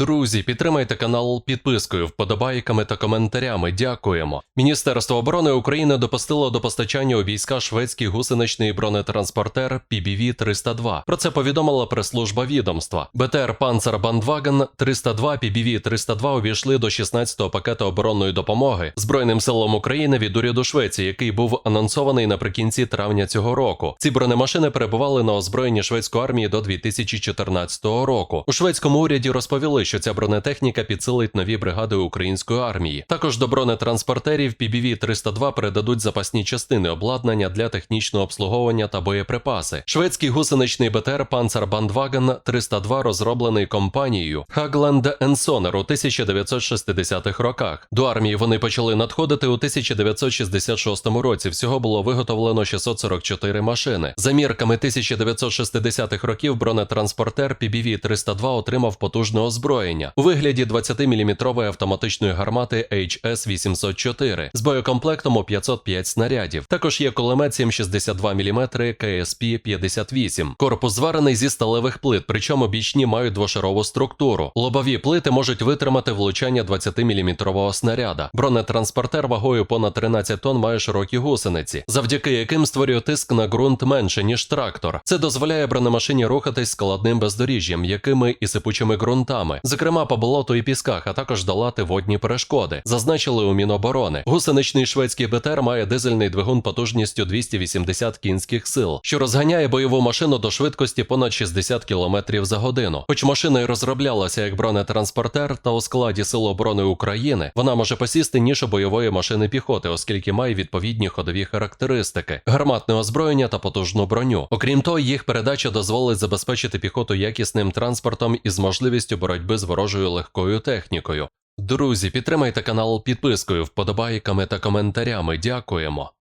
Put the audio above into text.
Друзі, підтримайте канал підпискою, вподобайками та коментарями. Дякуємо. Міністерство оборони України допустило до постачання у війська шведський гусеничний бронетранспортер PBV-302. Про це повідомила прес-служба відомства. БТР Panzer Bandwagen 302 PBV-302 увійшли до 16-го пакету оборонної допомоги Збройним силам України від уряду Швеції, який був анонсований наприкінці травня цього року. Ці бронемашини перебували на озброєнні шведської армії до 2014 року. У шведському уряді розповіли, що ця бронетехніка підсилить нові бригади української армії. Також до бронетранспортерів PBV-302 передадуть запасні частини обладнання для технічного обслуговування та боєприпаси. Шведський гусеничний БТР Bandwagen 302 розроблений компанією Hagland Sonner у 1960-х роках. До армії вони почали надходити у 1966 році. Всього було виготовлено 644 машини. За мірками 1960-х років бронетранспортер PBV-302 отримав потужне озброєння у вигляді 20-мм автоматичної гармати HS-804 з боєкомплектом у 505 снарядів. Також є кулемет 762 мм KSP-58. Корпус зварений зі сталевих плит, причому бічні мають двошарову структуру. Лобові плити можуть витримати влучання 20-мм снаряда. Бронетранспортер вагою понад 13 тонн має широкі гусениці, завдяки яким створює тиск на ґрунт менше, ніж трактор. Це дозволяє бронемашині рухатись складним бездоріжжям, якими і сипучими ґрунтами, зокрема по болоту і пісках, а також долати водні перешкоди. Зазначили у Міноборони. Гусеничний шведський БТР має дизельний двигун потужністю 280 кінських сил, що розганяє бойову машину до швидкості понад 60 км за годину. Хоч машина й розроблялася як бронетранспортер, та у складі Сил оборони України вона може посісти нішу бойової машини піхоти, оскільки має відповідні ходові характеристики, гарматне озброєння та потужну броню. Окрім того, їх передача дозволить забезпечити піхоту якісним транспортом із можливістю боротьби з ворожою легкою технікою. Друзі, підтримайте канал підпискою, вподобайками та коментарями. Дякуємо.